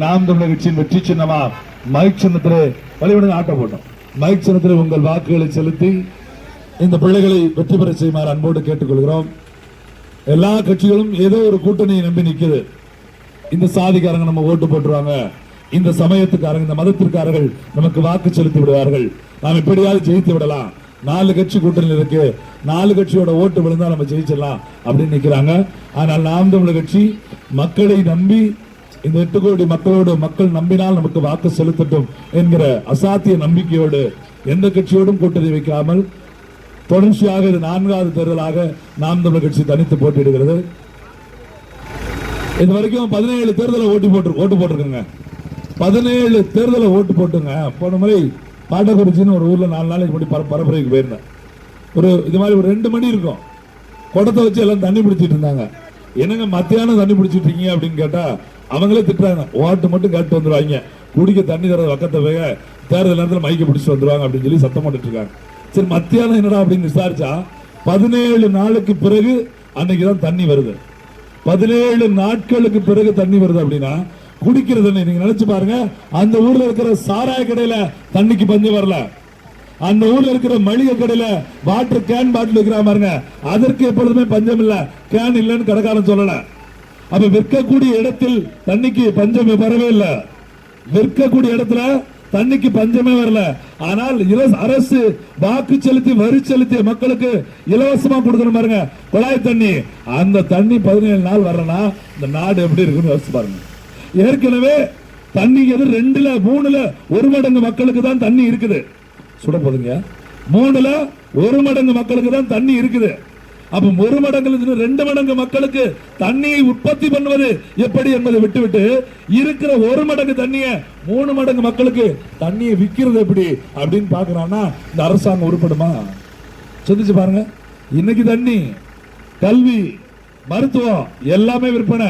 நாம் தமிழர் கட்சியின் வெற்றி சின்னமா? மைக் சின்னத்திலே வழிவிடுங்க ஆட்டம் போட்டோம். மைக் சின்னத்திலே உங்கள் வாக்குகளை செலுத்தி இந்த பிள்ளைகளை வெற்றி பெற செய்யுமாறு அன்போடு கேட்டுக்கொள்கிறோம். எல்லா கட்சிகளும் ஏதோ ஒரு கூட்டணியை நம்பி நிற்குது இந்த சாதிக்காரங்க நம்ம ஓட்டு போட்டுருவாங்க. இந்த சமயத்துக்காரங்க இந்த மதத்திற்காரர்கள் நமக்கு வாக்கு செலுத்தி விடுவார்கள். நாம் எப்படியாவது ஜெயித்து விடலாம். நாலு கட்சி கூட்டணி இருக்கு. நாலு கட்சியோட ஓட்டு விழுந்தா நம்ம ஜெயிச்சிடலாம் அப்படின்னு நிற்கிறாங்க ஆனால் நாம் தமிழர் கட்சி மக்களை நம்பி இந்த எட்டு கோடி மக்களோடு மக்கள் நம்பினால் நமக்கு வாக்கு செலுத்தட்டும் என்கிற அசாத்திய நம்பிக்கையோடு எந்த கட்சியோடும் கூட்டணி வைக்காமல் தொடர்ச்சியாக இது நான்காவது தேர்தலாக நாம் தமிழர் கட்சி தனித்து போட்டியிடுகிறது. இது வரைக்கும் பதினேழு தேர்தலை ஓட்டு போட்டு ஓட்டு போட்டிருக்குங்க. பதினேழு தேர்தலை ஓட்டு போட்டுங்க. போன முறை பாட்டக்குறிச்சின்னு ஒரு ஊரில் நாலு நாளைக்கு முன்னாடி பர பரப்புரைக்கு போயிருந்தேன். ஒரு இது மாதிரி ஒரு ரெண்டு மணி இருக்கும். குடத்தை வச்சு எல்லாம் தண்ணி பிடிச்சிட்டு இருந்தாங்க. என்னங்க மத்தியானம் தண்ணி பிடிச்சிட்டு இருக்கீங்க அப்படின்னு கேட்டால் அவங்களே திட்டுறாங்க. ஓட்டு மட்டும் கேட்டு வந்துருவாங்க. குடிக்க தண்ணி தர பக்கத்தை போய் தேர்தல் நேரத்தில் மைக்கை பிடிச்சிட்டு வந்துருவாங்க அப்படின்னு சொல்லி சத்தம் போட்டுட்டு இருக்காங்க சரி மத்தியானம் என்னடா அப்படின்னு விசாரிச்சா பதினேழு நாளுக்கு பிறகு அன்னைக்கு தான் தண்ணி வருது. பதினேழு நாட்களுக்கு பிறகு தண்ணி வருது அப்படின்னா குடிக்கிற தண்ணி நீங்க நினைச்சு பாருங்க அந்த ஊர்ல இருக்கிற சாராய கடையில தண்ணிக்கு பஞ்சம் வரல. அந்த ஊர்ல இருக்கிற மளிகை கடையில வாட்டர் கேன் பாட்டில் இருக்கிற பாருங்க அதற்கு எப்பொழுதுமே பஞ்சம் இல்ல. கேன் இல்லைன்னு கடைக்காரன் சொல்லலை. அப்ப விற்கக்கூடிய இடத்தில் தண்ணிக்கு பஞ்சம் வரவே இல்லை. விற்கக்கூடிய இடத்துல தண்ணிக்கு பஞ்சமே வரல. ஆனால் அரசு வாக்கு செலுத்தி வரி செலுத்திய மக்களுக்கு இலவசமா கொடுக்கணும் பாருங்க. குழாய் தண்ணி. அந்த தண்ணி பதினேழு நாள் வரலனா இந்த நாடு எப்படி இருக்குன்னு யோசிச்சு பாருங்க. ஏற்கனவே தண்ணி எது ரெண்டுல மூணுல ஒரு மடங்கு மக்களுக்கு தான் தண்ணி இருக்குது. சுட போதுங்க. மூணுல ஒரு மடங்கு மக்களுக்கு தான் தண்ணி இருக்குது. அப்ப ஒரு மடங்கு ரெண்டு மடங்கு மக்களுக்கு தண்ணியை உற்பத்தி பண்ணுவது எப்படி என்பதை விட்டுவிட்டு இருக்கிற ஒரு மடங்கு தண்ணியை மூணு மடங்கு மக்களுக்கு தண்ணியை விற்கிறது எப்படி அப்படின்னு பாக்குறான்னா இந்த அரசாங்கம் உருப்படுமா? சிந்திச்சு பாருங்க. இன்னைக்கு தண்ணி கல்வி மருத்துவம் எல்லாமே விற்பனை.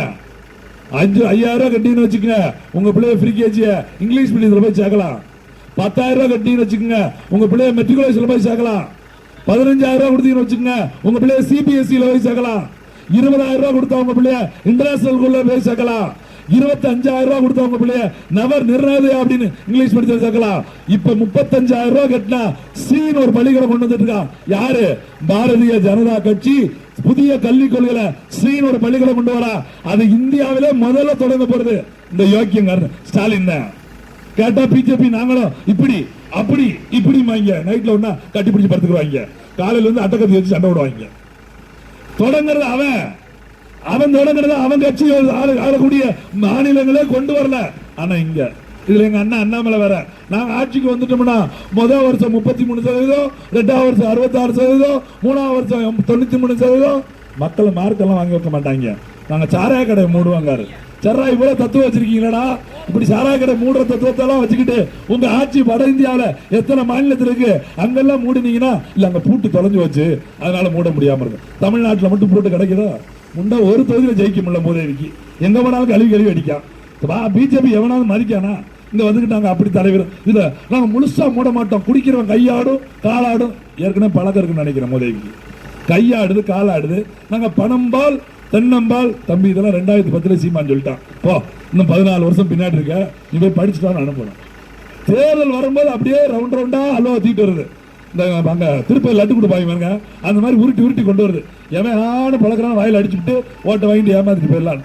அஞ்சு ஐயாயிரம் ரூபாய் கட்டின்னு வச்சுக்கோங்க. உங்க பிள்ளைய ஃப்ரீ கேஜிய இங்கிலீஷ் மீடியத்தில் போய் சேர்க்கலாம். பத்தாயிரம் ரூபாய் கட்டின்னு வச்சுக்கோங்க. உங்க பிள்ளைய மெட்ரிகுலேஷன்ல போய் சேர்க்கலாம். பதினஞ்சாயிரம் ரூபாய் கொடுத்தீங்கன்னு வச்சுக்கோங்க. உங்க பிள்ளைய சிபிஎஸ்சியில் போய் சேர்க்கலாம். இருபதாயிரம் ரூபாய் கொடுத்தா உங்க பிள்ளைய இன்டர்நேஷனல் போய் சேர்க்கலாம். இருபத்தி அஞ்சாயிரம் ரூபாய் கொடுத்தா உங்க பிள்ளைய நவர் நிர்ணய அப்படின்னு இங்கிலீஷ் படிச்சு சேர்க்கலாம். இப்ப முப்பத்தஞ்சாயிரம் ரூபாய் கட்டினா சீன் ஒரு பள்ளிக்கூடம் கொண்டு வந்துட்டு இருக்கான். யாரு? பாரதிய ஜனதா கட்சி. புதிய கல்விக் கொள்கையில சீன் ஒரு பள்ளிக்கூடம் கொண்டு வரா. அது இந்தியாவிலே முதல்ல தொடங்க போறது. இந்த யோக்கியங்க ஸ்டாலின் தான். கேட்டா பிஜேபி நாங்களும் இப்படி அப்படி இப்படி நைட்ல ஒண்ணா கட்டி பிடிச்சு படுத்துக்குவாங்க காலையில இருந்து அட்டக்கத்தி வச்சு சண்டை விடுவாங்க தொடங்குறது அவன். அவன் தொடங்குறது அவன் கட்சி ஆளக்கூடிய மாநிலங்களே கொண்டு வரல. ஆனா இங்க இதுல எங்க அண்ணா அண்ணாமலை வேற. நாங்க ஆட்சிக்கு வந்துட்டோம்னா முதல் வருஷம் முப்பத்தி மூணு சதவீதம் ரெண்டாவது வருஷம் அறுபத்தாறு சதவீதம் மூணாவது வருஷம் தொண்ணூத்தி மூணு சதவீதம். மக்கள் மார்க்கெல்லாம் வாங்கி வைக்க மாட்டாங்க. நாங்க சாராய கடை மூடுவாங்க சர்ராய் போல தத்துவம் வச்சிருக்கீங்களா இப்படி சாராய் கடை மூடுற தத்துவத்தெல்லாம் வச்சுக்கிட்டு உங்க ஆட்சி வட இந்தியாவில் எத்தனை மாநிலத்தில் இருக்கு? அங்கெல்லாம் மூடினீங்கன்னா இல்ல அங்க பூட்டு தொலைஞ்சு வச்சு அதனால மூட முடியாம இருக்கு தமிழ்நாட்டில் மட்டும் பூட்டு கிடைக்குதா? முண்டா ஒரு தொகுதியில் ஜெயிக்க முடியல மூதேவிக்கு எங்க போனாலும் கழுவி கழுவி அடிக்கான். பிஜேபி எவனாலும் மதிக்கானா இங்க வந்துக்கிட்டாங்க அப்படி தலைவர். இதுல நாங்க முழுசா மூட மாட்டோம். குடிக்கிறவன் கையாடும் காலாடும். ஏற்கனவே பழக்கம் இருக்குன்னு நினைக்கிறேன் மூதேவிக்கு கையாடுது காலாடுது. நாங்க பணம்பால் தென்னம்பால் தம்பி இதெல்லாம் ரெண்டாயிரத்தி பத்துல சீமான்னு சொல்லிட்டான். போ இன்னும் பதினாலு வருஷம் பின்னாடி இருக்க நீ போய் படிச்சுட்டான்னு அனுப்பணும். தேர்தல் வரும்போது அப்படியே ரவுண்ட் ரவுண்டா அல்வா தீட்டு வருது. இந்த அங்கே திருப்பதி லட்டு கொடுப்பாங்க பாருங்க அந்த மாதிரி உருட்டி உருட்டி கொண்டு வருது. எவன் ஆன பழக்கிறான் வாயில் அடிச்சுட்டு ஓட்டை வாங்கிட்டு ஏமாத்திட்டு போயிடலான்னு.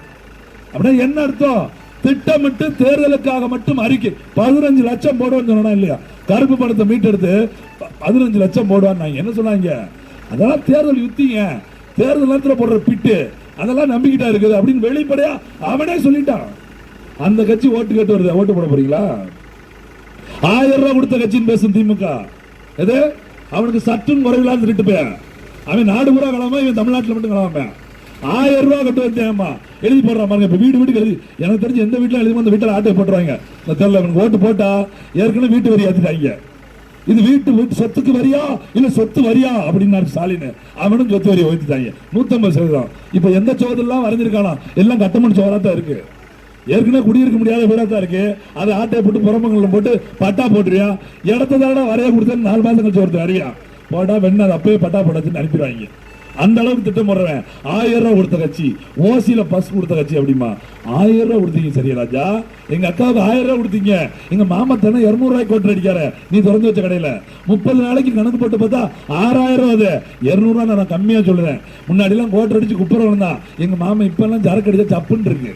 அப்படின்னா என்ன அர்த்தம்? திட்டமிட்டு தேர்தலுக்காக மட்டும் அறிக்கை. பதினஞ்சு லட்சம் போடுவேன்னு சொன்னா இல்லையா? கருப்பு பணத்தை மீட்டெடுத்து ப- பதினஞ்சு லட்சம் போடுவான்னு என்ன சொன்னாங்க? அதெல்லாம் தேர்தல் யுத்திங்க. தேர்தல் நேரத்தில் போடுற பிட்டு. அதெல்லாம் நம்பிக்கிட்டா இருக்குது அப்படின்னு வெளிப்படையா அவனே சொல்லிட்டான். அந்த கட்சி ஓட்டு கேட்டு வருது. ஓட்டு போட போறீங்களா? ஆயிரம் ரூபாய் கொடுத்த கட்சின்னு பேசும் திமுக. எது? அவனுக்கு சற்றும் குறைவில்லாத திருட்டு போய். அவன் நாடு பூரா கலாம இவன் தமிழ்நாட்டில் மட்டும் கிளம்ப ஆயிரம் ரூபா கட்டு வந்தேம்மா எழுதி போடுறான் பாருங்க. இப்போ வீடு வீட்டுக்கு எழுதி எனக்கு தெரிஞ்சு எந்த வீட்டில் எழுதி அந்த வீட்டில் ஆட்டை போட்டுருவாங்க. இந்த தெரியல அவனுக்கு ஓட்டு போட்டா ஏற்கனவே வீட்டு வரி ஏத்திட்டாங்க. இது வீட்டு வீட்டு சொத்துக்கு வரியா? இல்ல சொத்து வரியா? அப்படின்னாரு ஸ்டாலின். அவனும் சொத்து வரியை உயர்த்திட்டாங்க. நூத்தம்பது சதவீதம். இப்ப எந்த சோதெல்லாம் வரைஞ்சிருக்கானா? எல்லாம் கட்டமணி சோறா தான் இருக்கு. ஏற்கனவே குடியிருக்க முடியாத வீடா தான் இருக்கு. அதை ஆட்டையை போட்டு புறமங்கலம் போட்டு பட்டா போட்டுறியா இடத்த தானே வரைய கொடுத்தா நாலு மாசம் கழிச்சு ஒருத்தர் அறியா போட்டா வெண்ண அதை அப்பவே பட்டா போட்டாச்சுன்னு அனுப்பிடுவாங்க. அந்த அளவுக்கு திட்டம் போடுறேன் ஆயிரம் ரூபா கொடுத்த கட்சி. ஓசியில பஸ் கொடுத்த கட்சி அப்படிமா? ஆயிரம் ரூபா கொடுத்தீங்க சரியா ராஜா? எங்க அக்காவுக்கு ஆயிரம் ரூபா கொடுத்தீங்க. எங்க மாமா தானே இருநூறு ரூபாய் கோட்டர் அடிக்காரு. நீ திறந்து வச்ச கடையில. முப்பது நாளைக்கு கணக்கு போட்டு பார்த்தா ஆறாயிரம் ரூபா அது. இருநூறு நான் கம்மியா சொல்லுறேன் முன்னாடி எல்லாம் கோட்டர் அடிச்சு குப்புறவன் தான். எங்க மாமா இப்ப எல்லாம் சரக்கு அடிச்சா சப்புன்னு இருக்கு.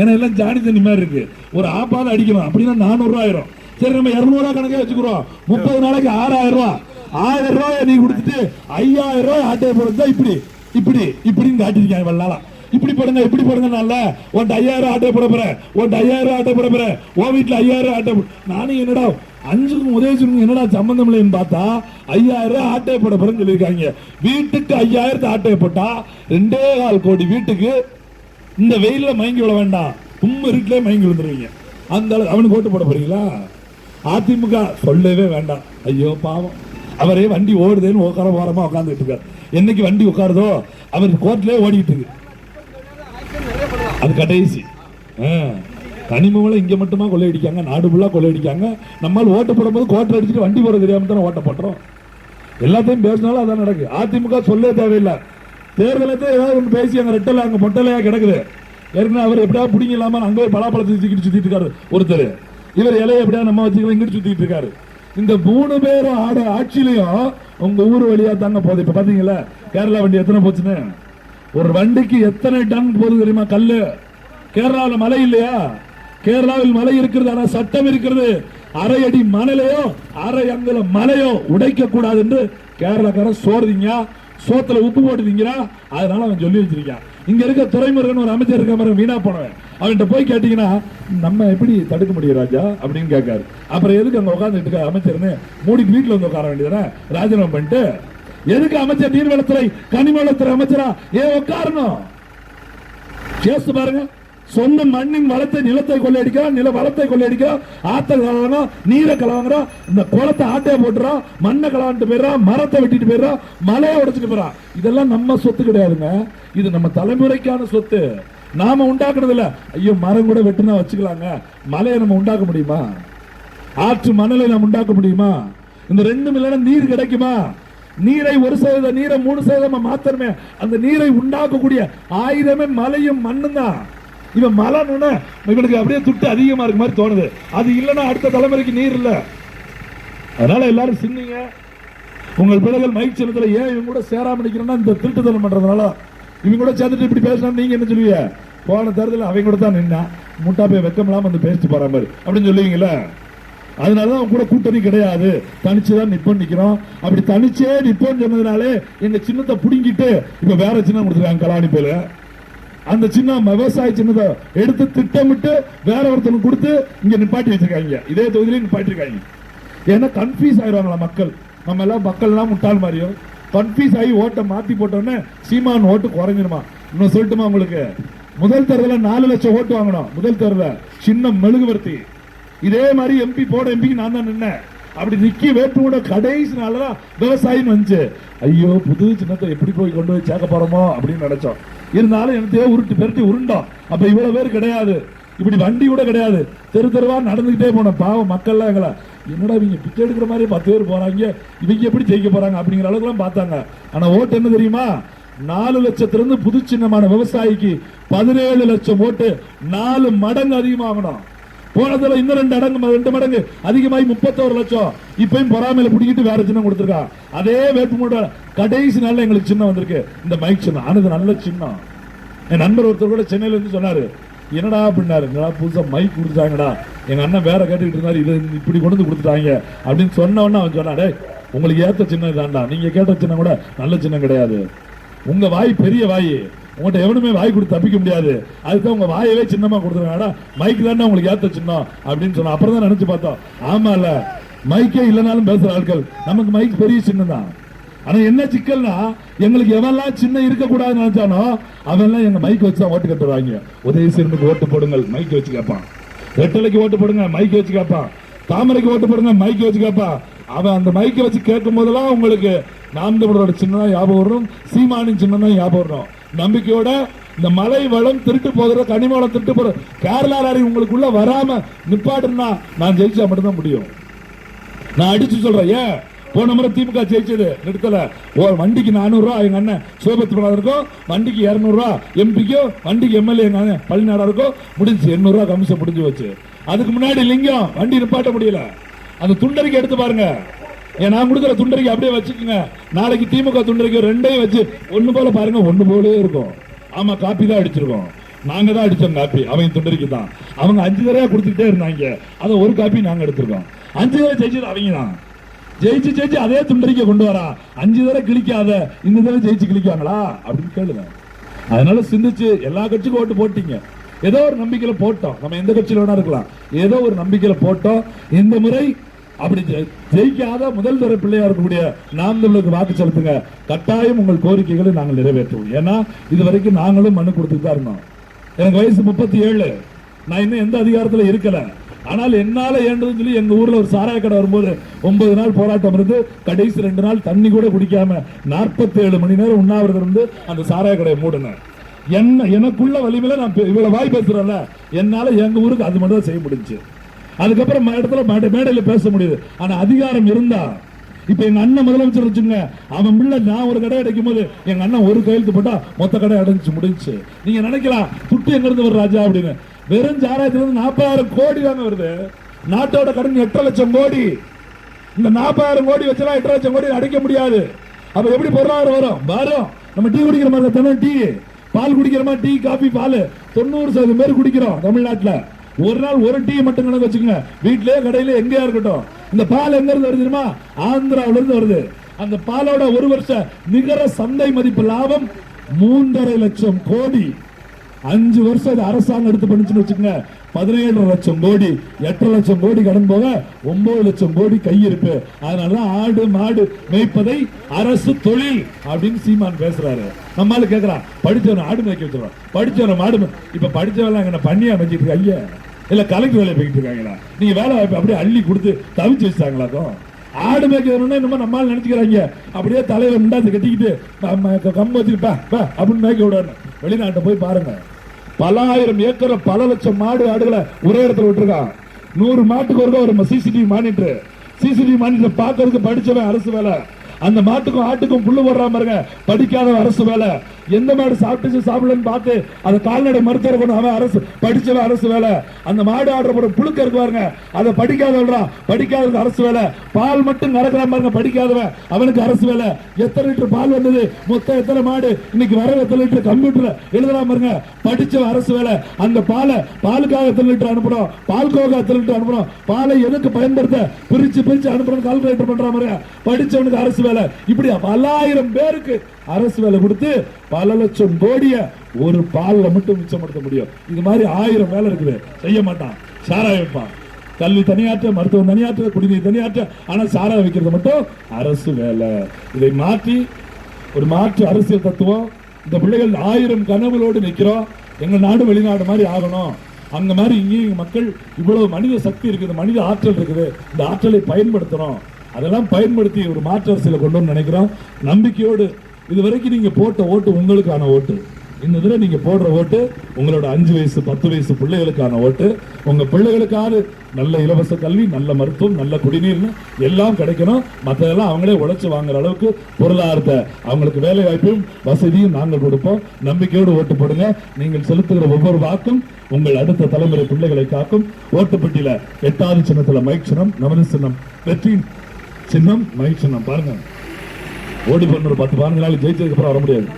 ஏன்னா எல்லாம் ஜாடி தண்ணி மாதிரி இருக்கு. ஒரு ஆப்பாவது அடிக்கணும் அப்படின்னா நானூறு ஆயிரும். சரி நம்ம இருநூறுவா கணக்கே வச்சுக்கிறோம். முப்பது நாளைக்கு ஆறாயிரம் ரூபா. ஆயிரம் ரூபாய் நீ கொடுத்துட்டு ஐயாயிரம் ரூபாய் ஆட்டையை போடுறதா இப்படி? இப்படி இப்படின்னு காட்டிருக்கேன் இவ்வளவு இப்படி போடுங்க இப்படி போடுங்க நல்ல உன்ட்டு ஐயாயிரம் ஆட்டை போட போறேன். உன்ட்டு ஐயாயிரம் ஆட்டை போட போறேன். உன் வீட்டில் ஐயாயிரம் ஆட்டை போ- நானும் என்னடா அஞ்சுக்கும் உதயசுக்கும் என்னடா சம்பந்தம் இல்லைன்னு பார்த்தா ஐயாயிரம் ரூபாய் ஆட்டை போட போறேன்னு சொல்லியிருக்காங்க. வீட்டுக்கு ஐயாயிரத்து ஆட்டையை போட்டா ரெண்டே கால் கோடி வீட்டுக்கு இந்த வெயிலில் மயங்கி விட வேண்டாம். உம்ம இருட்டிலே மயங்கி விழுந்துருவீங்க. அந்த அளவு அவனுக்கு ஓட்டு போட போறீங்களா? அதிமுக சொல்லவே வேண்டாம். ஐயோ பாவம். அவரே வண்டி ஓடுதேன்னு உட்கார ஓரமாக உட்காந்துட்டு இருக்காரு என்னைக்கு வண்டி உட்காருதோ அவர் கோர்ட்லயே ஓடிக்கிட்டு இருக்கு அது கடைசி. தனிமங்களை இங்க மட்டுமா கொள்ளையடிக்காங்க? நாடு ஃபுல்லா கொள்ளையடிக்காங்க. நம்மால் ஓட்டு போடும்போது கோட்டை அடிச்சுட்டு வண்டி போட தெரியாம தானே ஓட்ட போட்டுறோம் எல்லாத்தையும் பேசினாலும் அதான் நடக்கு. அதிமுக சொல்ல தேவையில்லை. தேர்தலத்தை ஏதாவது ஒன்று பேசி அங்கே ரெட்டலை அங்கே மொட்டலையாக கிடக்குது. ஏற்கனவே அவர் எப்படியா பிடிங்கலாமா அங்கே போய் பலாப்பழத்தை சுற்றிக்கிட்டு சுத்திட்டு இருக்காரு ஒருத்தர். இவர் இலைய எப்படியா நம்ம வச்சுக்கலாம் இங்கிட்டு சுத்திட்டு இருக்காரு. இந்த மூணு பேரும் ஆட ஆட்சியிலையும் உங்க ஊர் வழியா தாங்க போகுது. இப்ப பாத்தீங்களா கேரளா வண்டி எத்தனை போச்சுன்னு? ஒரு வண்டிக்கு எத்தனை டன் போகுது தெரியுமா கல்லு? கேரளாவில் மலை இல்லையா? கேரளாவில் மலை இருக்கிறது ஆனா சட்டம் இருக்கிறது. அரை அடி மணலையோ அரை அங்குல மலையோ உடைக்க கூடாது என்று கேரளாக்காரன் சோறுதீங்க சோத்துல உப்பு போட்டுதீங்களா அதனால அவன் சொல்லி வச்சிருக்கான். இங்க இருக்க துறைமுருகன் ஒரு அமைச்சர் இருக்க மாதிரி வீணா போனவன். அவன்கிட்ட போய் கேட்டீங்கன்னா நம்ம எப்படி தடுக்க முடியும் ராஜா? அப்படின்னு கேட்காரு. அப்புறம் எதுக்கு அங்க உட்காந்துட்டு இருக்க அமைச்சர்னு மூடிக்கு வீட்டுல வந்து உட்கார வேண்டியதானே ராஜினாமா பண்ணிட்டு எதுக்கு அமைச்சர் நீர்வளத்துறை கனிமவளத்துறை அமைச்சரா? ஏன் உட்காரணும்? கேஸ் பாருங்க. சொந்த மண்ணின் வளத்தை நிலத்தை கொள்ளையடிக்கிறான் நில வளத்தை கொள்ளையடிக்கிறான் ஆத்த கலவாங்க நீரை கலவாங்கிறான் இந்த குளத்தை ஆட்டைய போட்டுறான் மண்ணை கலவான்ட்டு போயிடுறான் மரத்தை வெட்டிட்டு போயிடுறான் மலையை உடைச்சிட்டு போயிடுறான் இதெல்லாம் நம்ம சொத்து கிடையாதுங்க. இது நம்ம தலைமுறைக்கான சொத்து. நாம உண்டாக்குறது இல்ல. ஐயோ மரம் கூட வெட்டுனா வச்சுக்கலாங்க. மலையை நம்ம உண்டாக்க முடியுமா? ஆற்று மணலை நாம் உண்டாக்க முடியுமா? இந்த ரெண்டும் இல்லைன்னா நீர் கிடைக்குமா? நீரை ஒரு சதவீத நீரை மூணு சதவீதமா மாத்திரமே அந்த நீரை உண்டாக்கக்கூடிய ஆயுதமே மலையும் மண்ணும் தான். இவன் மலைன்னு இவனுக்கு அப்படியே துட்டு அதிகமாக இருக்க மாதிரி தோணுது. அது இல்லைன்னா அடுத்த தலைமுறைக்கு நீர் இல்லை. அதனால எல்லாரும் சின்னீங்க உங்கள் பிள்ளைகள் மைக் ஏன் இவங்க கூட சேராம நிற்கிறேன்னா இந்த திருட்டுத்தனம் பண்ணுறதுனால இவங்க கூட சேர்ந்துட்டு இப்படி பேசினா நீங்கள் என்ன சொல்லுவீங்க? போன தேர்தல் அவங்க கூட தான் நின்னா முட்டா போய் வெக்கமெல்லாம் வந்து பேசிட்டு போகிற மாதிரி. அப்படின்னு சொல்லுவீங்களே அதனாலதான் அவங்க கூட கூட்டணி கிடையாது. தனிச்சு தான் நிப்போம் நிற்கிறோம் அப்படி தனிச்சே நிப்போம் சொன்னதுனாலே எங்கள் சின்னத்தை பிடுங்கிட்டு இப்போ வேற சின்னம் கொடுத்துருக்காங்க கலாணி பேல அந்த சின்ன விவசாய சின்னதை எடுத்து திட்டமிட்டு வேற ஒருத்தனுக்கு கொடுத்து இங்க நிப்பாட்டி வச்சிருக்காங்க. இதே தொகுதியில நிப்பாட்டி இருக்காங்க ஏன்னா கன்ஃபியூஸ் ஆயிடுவாங்களா மக்கள்? நம்ம எல்லாம் மக்கள்லாம் முட்டாள் மாதிரியும். கன்ஃபியூஸ் ஆகி ஓட்டை மாத்தி போட்டோன்னே சீமான் ஓட்டு குறைஞ்சிருமா? இன்னும் சொல்லட்டுமா உங்களுக்கு? முதல் தேர்தலில் நாலு லட்சம் ஓட்டு வாங்கணும் முதல் தேர்தல சின்ன மெழுகுவர்த்தி. இதே மாதிரி எம்பி போட எம்பிக்கு நான் தான் நின்னேன். அப்படி நிக்கி கூட கடைசி நாளதான் விவசாயின்னு வந்துச்சு. ஐயோ புது சின்னத்தை எப்படி போய் கொண்டு போய் சேர்க்க போறோமோ அப்படின்னு நினைச்சோம். இருந்தாலும் எனத்தையே உருட்டு பெருட்டி உருண்டோம் அப்ப இவ்வளவு பேர் கிடையாது. இப்படி வண்டி கூட கிடையாது. தெரு தெருவா நடந்துகிட்டே போனோம். பாவம் மக்கள்லாம் எங்களை என்னடா இவங்க பிச்சை எடுக்கிற மாதிரி பத்து பேர் போறாங்க. இவங்க எப்படி ஜெயிக்க போறாங்க அப்படிங்கிற அளவுக்குலாம் பார்த்தாங்க. ஆனா ஓட்டு என்ன தெரியுமா? நாலு லட்சத்திலிருந்து புது சின்னமான விவசாயிக்கு பதினேழு லட்சம் ஓட்டு நாலு மடங்கு அதிகமாகணும். போனதுல இன்னும் ரெண்டு அடங்கு ரெண்டு மடங்கு. அதிகமாகி முப்பத்தோரு லட்சம். இப்பயும் பொறாமையில பிடிக்கிட்டு வேற சின்னம் கொடுத்துருக்கா. அதே வேட்புமனு கடைசி நாள்ல எங்களுக்கு சின்னம் வந்திருக்கு. இந்த மைக் சின்னம். ஆனது நல்ல சின்னம். என் நண்பர் ஒருத்தர் கூட சென்னையில இருந்து சொன்னாரு. என்னடா அப்படின்னாரு? என்னடா புதுசாக மைக் கொடுத்தாங்கடா எங்கள் அண்ணன் வேற கேட்டுக்கிட்டு இருந்தாரு. இது இப்படி கொண்டு வந்து கொடுத்துட்டாங்க. அப்படின்னு சொன்ன உடனே அவன் சொன்னாடே உங்களுக்கு ஏற்ற சின்னம் இதாண்டா நீங்கள் கேட்ட சின்னம் கூட நல்ல சின்னம் கிடையாது. உங்கள் வாய் பெரிய வாய். உங்கள்கிட்ட எவனுமே வாய் கொடுத்து தப்பிக்க முடியாது. அதுதான் உங்கள் வாயவே சின்னமாக கொடுத்துருக்காடா மைக் தானே உங்களுக்கு ஏற்ற சின்னம் அப்படின்னு சொன்னோம் அப்புறம் தான் நினச்சி பார்த்தோம். ஆமாம் இல்லை மைக்கே இல்லைனாலும் பேசுகிற ஆட்கள் நமக்கு மைக் பெரிய சின்னம் தான். ஆனால் என்ன சிக்கல்னா எங்களுக்கு எவெல்லாம் சின்ன இருக்கக்கூடாதுன்னு நினச்சானோ அவெல்லாம் எங்கள் மைக் வச்சு தான் ஓட்டு கட்டுவாங்க உதயசீரனுக்கு ஓட்டு போடுங்கள் மைக் வச்சு கேட்பான். ரெட்டலைக்கு ஓட்டு போடுங்க மைக் வச்சு கேட்பான். தாமரைக்கு ஓட்டு போடுங்க மைக் வச்சு கேட்பான். அவன் அந்த மைக்கை வச்சு கேட்கும் போதெல்லாம் உங்களுக்கு நாம் தமிழரோட சின்னம் ஞாபகம் வரும் சீமானின் சின்னம் தான் ஞாபகம் வரும். நம்பிக்கையோட இந்த மலை வளம் திருட்டு போகிற கனிம வளம் திருட்டு போகிற கேரளா லாரி உங்களுக்குள்ள வராம நிப்பாட்டுனா நான் ஜெயிச்சா மட்டும்தான் முடியும். நான் அடிச்சு சொல்றேன் ஏன்? போன முறை திமுக ஜெயிச்சது நிறுத்தல. ஓ வண்டிக்கு நானூறு ரூபா எங்க அண்ணன் சோபத்து இருக்கும். வண்டிக்கு இரநூறுவா எம்பிக்கும் எம்பிக்கோ வண்டிக்கு எம்எல்ஏ எங்க அண்ணன் பழனிநாடா இருக்கும். முடிஞ்சு எண்ணூறு ரூபா கமிஷன் முடிஞ்சு வச்சு அதுக்கு முன்னாடி லிங்கம் வண்டி நிப்பாட்ட முடியல. அந்த துண்டறிக்கை எடுத்து பாருங்க. நான் கொடுக்குற துண்டறிக்கை அப்படியே வச்சுக்கோங்க. நாளைக்கு திமுக துண்டறிக்கை ரெண்டையும் வச்சு ஒன்று போல பாருங்க ஒன்று போலே இருக்கும். ஆமா காப்பி தான் அடிச்சிருக்கோம். நாங்க தான் அடிச்சோம் காப்பி. அவங்க துண்டறிக்கை தான். அவங்க அஞ்சு தடவை கொடுத்துக்கிட்டே இருந்தாங்க. அதை ஒரு காப்பி நாங்க எடுத்திருக்கோம். அஞ்சு தடவை ஜெயிச்சது அவங்க தான். ஜெயிச்சு ஜெயிச்சு அதே துண்டறிக்கை கொண்டு வரா. அஞ்சு தடவை கிளிக்காத இந்த தடவை ஜெயிச்சு கிழிக்காங்களா அப்படின்னு கேளுங்க. அதனால சிந்திச்சு எல்லா கட்சிக்கும் ஓட்டு போட்டீங்க. ஏதோ ஒரு நம்பிக்கையில போட்டோம். நம்ம எந்த கட்சியில வேணா இருக்கலாம். ஏதோ ஒரு நம்பிக்கையில போட்டோம். இந்த முறை அப்படி ஜெயிக்காத முதல் தர பிள்ளையா இருக்கக்கூடிய நாம் தமிழுக்கு வாக்கு செலுத்துங்க. கட்டாயம் உங்கள் கோரிக்கைகளை நாங்கள் நிறைவேற்றுவோம். ஏன்னா இது வரைக்கும் நாங்களும் மனு கொடுத்துட்டு தான் இருந்தோம். எனக்கு வயசு முப்பத்தி ஏழு நான் இன்னும் எந்த அதிகாரத்தில் இருக்கல. ஆனால் என்னால ஏன்றது சொல்லி எங்க ஊர்ல ஒரு சாராய கடை வரும்போது ஒன்பது நாள் போராட்டம் இருந்து கடைசி ரெண்டு நாள் தண்ணி கூட குடிக்காம 47 மணி நேரம் உண்ணாவிரதம் இருந்து அந்த சாராய கடையை மூடினேன். என்ன எனக்குள்ள வலிமையில நான் இவ்வளவு வாய் பேசுறேன்ல. என்னால எங்க ஊருக்கு அது மட்டும் தான் செய்ய முடிஞ்சு. அதுக்கப்புறம் இடத்துல மேடை- பேச முடியுது. ஆனா அதிகாரம் இருந்தா இப்ப எங்க அண்ணன் முதலமைச்சர் வச்சுங்க அவன் பிள்ளை நான் ஒரு கடை அடைக்கும் போது எங்க அண்ணன் ஒரு கையெழுத்து போட்டா மொத்த கடை அடைஞ்சு முடிஞ்சு நீங்க நினைக்கலாம் துட்டு எங்க இருந்து வரும் ராஜா அப்படின்னு. வெறும் சாராயத்துல இருந்து நாற்பதாயிரம் கோடி தாங்க வருது. நாட்டோட கடன் எட்டரை லட்சம் கோடி. இந்த நாற்பதாயிரம் கோடி வச்சா எட்டு லட்சம் கோடி அடைக்க முடியாது. அப்ப எப்படி பொருளாதாரம் வரும்? வரும். நம்ம டீ குடிக்கிற மாதிரி தானே டீ. பால் குடிக்கிற மாதிரி டீ காஃபி பால். தொண்ணூறு சதவீதம் பேர் குடிக்கிறோம் தமிழ்நாட்டில். ஒரு நாள் ஒரு டீ மட்டும் கணக்கு வச்சுக்கோங்க. வீட்டிலேயே கடையில எங்கேயா இருக்கட்டும். இந்த பால் எங்க இருந்து வருது தெரியுமா? ஆந்திராவுல இருந்து வருது. அந்த பாலோட ஒரு வருஷ நிகர சந்தை மதிப்பு லாபம் மூன்றரை லட்சம் கோடி. அஞ்சு வருஷம் அது அரசாங்கம் எடுத்து பண்ணுச்சுன்னு வச்சுக்கோங்க. பதினேழு லட்சம் கோடி எட்டு லட்சம் கோடி கடன் போக ஒன்பது லட்சம் கோடி கையிருப்பு. அதனால ஆடு மாடு மேய்ப்பதை அரசு தொழில் அப்படின்னு சீமான் பேசுறாரு. நம்மளால கேக்குறான் படிச்சவன ஆடு மேய்க்க வச்சிருவான். படிச்சவன மாடு இப்ப படிச்சவன் என்ன பண்ணியா மேய்ச்சிட்டு இருக்க ஐயா இல்ல கலெக்டர் வேலையை போய்கிட்டு இருக்காங்களா நீங்க வேலை வாய்ப்பு அப்படியே அள்ளி கொடுத்து தவிச்சு வச்சிட்டாங்களாக்கும் ஆடு மேய்க்கணும்னா நம்ம நம்மால் நினைச்சுக்கிறாங்க அப்படியே தலையில முண்டாத்து கட்டிக்கிட்டு கம்பு வச்சுட்டு பா, அப்படின்னு மேய்க்க விடணும் வெளிநாட்டை போய் பாருங்க. பல ஆயிரம் ஏக்கர் பல லட்சம் மாடு ஆடுகளை ஒரே இடத்துல விட்டுருக்கான். நூறு மாட்டுக்கு ஒருக்க ஒரு சிசிடிவி மானிட்டு சிசிடிவி மானிட்டர் பார்க்கறதுக்கு படிச்சவன் அரசு வேலை. அந்த மாட்டுக்கும் ஆட்டுக்கும் புல்லு போடுறாம பாருங்க படிக்காத அரசு வேலை. எந்த மாடு சாப்பிட்டுச்சு சாப்பிடலன்னு பார்த்து அதை கால்நடை மருத்துவரை கொண்டு அவன் அரசு படிச்சவன் அரசு வேலை. அந்த மாடு ஆடுற போற புழுக்க இருக்கு பாருங்க. அதை படிக்காதவன்றான் படிக்காதவங்க அரசு வேலை. பால் மட்டும் கறக்கிறான் பாருங்க படிக்காதவன். அவனுக்கு அரசு வேலை. எத்தனை லிட்டர் பால் வந்தது? மொத்தம் எத்தனை மாடு? இன்னைக்கு வர எத்தனை லிட்டர்? கம்ப்யூட்டர்ல எழுதலாம் பாருங்க. படிச்சவன் அரசு வேலை. அந்த பாலை பாலுக்காக எத்தனை லிட்டர் அனுப்பணும் பால்கோக எத்தனை லிட்டர் அனுப்பணும் பாலை எதுக்கு பயன்படுத்த? பிரிச்சு பிரிச்சு அனுப்பணும் கால்குலேட்டர் பண்ற மாதிரி படிச்சவனுக்கு அரசு வேலை. இப்படி பல்லாயிரம் பேருக்கு அரசு வேலை கொடுத்து பல லட்சம் கோடிய ஒரு பாலில் மட்டும் மிச்சப்படுத்த முடியும். இது மாதிரி ஆயிரம் வேலை இருக்குது. செய்ய மாட்டான். சாராய வைப்பான் கல்வி தனியாற்ற மருத்துவம் தனியாற்ற குடிநீர் தனியாற்ற ஆனால் சாராய வைக்கிறது மட்டும் அரசு வேலை. இதை மாற்றி ஒரு மாற்று அரசியல் தத்துவம். இந்த பிள்ளைகள் ஆயிரம் கனவுகளோடு நிற்கிறோம். எங்கள் நாடு வெளிநாடு மாதிரி ஆகணும். அந்த மாதிரி இங்கேயும் மக்கள் இவ்வளவு மனித சக்தி இருக்குது மனித ஆற்றல் இருக்குது. இந்த ஆற்றலை பயன்படுத்தணும் அதெல்லாம் பயன்படுத்தி ஒரு மாற்று அரசியலை கொண்டு வந்து நினைக்கிறோம். நம்பிக்கையோடு இது வரைக்கும் நீங்க போட்ட ஓட்டு உங்களுக்கான ஓட்டு. இந்த தடவை நீங்க போடுற ஓட்டு உங்களோட அஞ்சு வயசு பத்து வயசு பிள்ளைகளுக்கான ஓட்டு. உங்க பிள்ளைகளுக்கான நல்ல இலவச கல்வி நல்ல மருத்துவம் நல்ல குடிநீர்னு எல்லாம் கிடைக்கணும். மற்றதெல்லாம் அவங்களே உழைச்சு வாங்குற அளவுக்கு பொருளாதாரத்தை அவங்களுக்கு வேலை வாய்ப்பையும் வசதியும் நாங்கள் கொடுப்போம். நம்பிக்கையோடு ஓட்டு போடுங்க. நீங்கள் செலுத்துகிற ஒவ்வொரு வாக்கும் உங்கள் அடுத்த தலைமுறை பிள்ளைகளை காக்கும். ஓட்டுப்பட்டியில எட்டாவது சின்னத்தில் மைக் சின்னம் நமது சின்னம் வெற்றி சின்னம் மைக் சின்னம். பாருங்க. ஓடி பண்ண ஒரு பத்து பதினஞ்சு நாள் ஜெயிச்சதுக்கு அப்புறம் வர முடியாது.